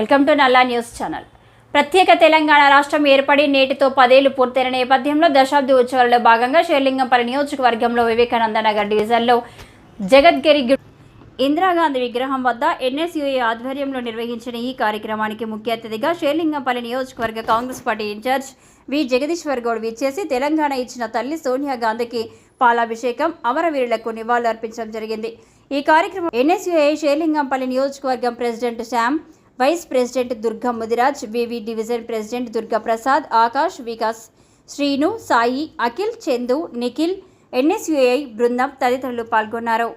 Welcome to Nalla news channel. ప్రత్యేక తెలంగాణ రాష్ట్రం ఏర్పడి నేటితో పదేళ్ళు పూర్తయిన నేపథ్యంలో దశాబ్ది ఉత్సవాలలో భాగంగా షేర్లింగంపల్లి నియోజకవర్గంలో వివేకానంద నగర్ డివిజన్లో జగద్గిరి ఇందిరాగాంధీ విగ్రహం వద్ద ఎన్ఎస్యుఏ ఆధ్వర్యంలో నిర్వహించిన ఈ కార్యక్రమానికి ముఖ్య అతిథిగా షేర్లింగంపల్లి నియోజకవర్గ Congress party incharge V Jagadishwar Goud విచ్చేసి తెలంగాణ ఇచ్చిన తల్లి సోనియా గాంధీకి పాలాభిషేకం అమరవీరులకు నివాళులు అర్పించడం జరిగింది. ఈ కార్యక్రమం ఎన్ఎస్యుఏ షేర్లింగంపల్లి నియోజకవర్గం president Shyam vice president Durga Mudiraj VV division president Durga Prasad Akash Vikas Srinu Sai Akhil Chandu Nikhil NSUI బృందం తదితరులు పాల్గొన్నారు.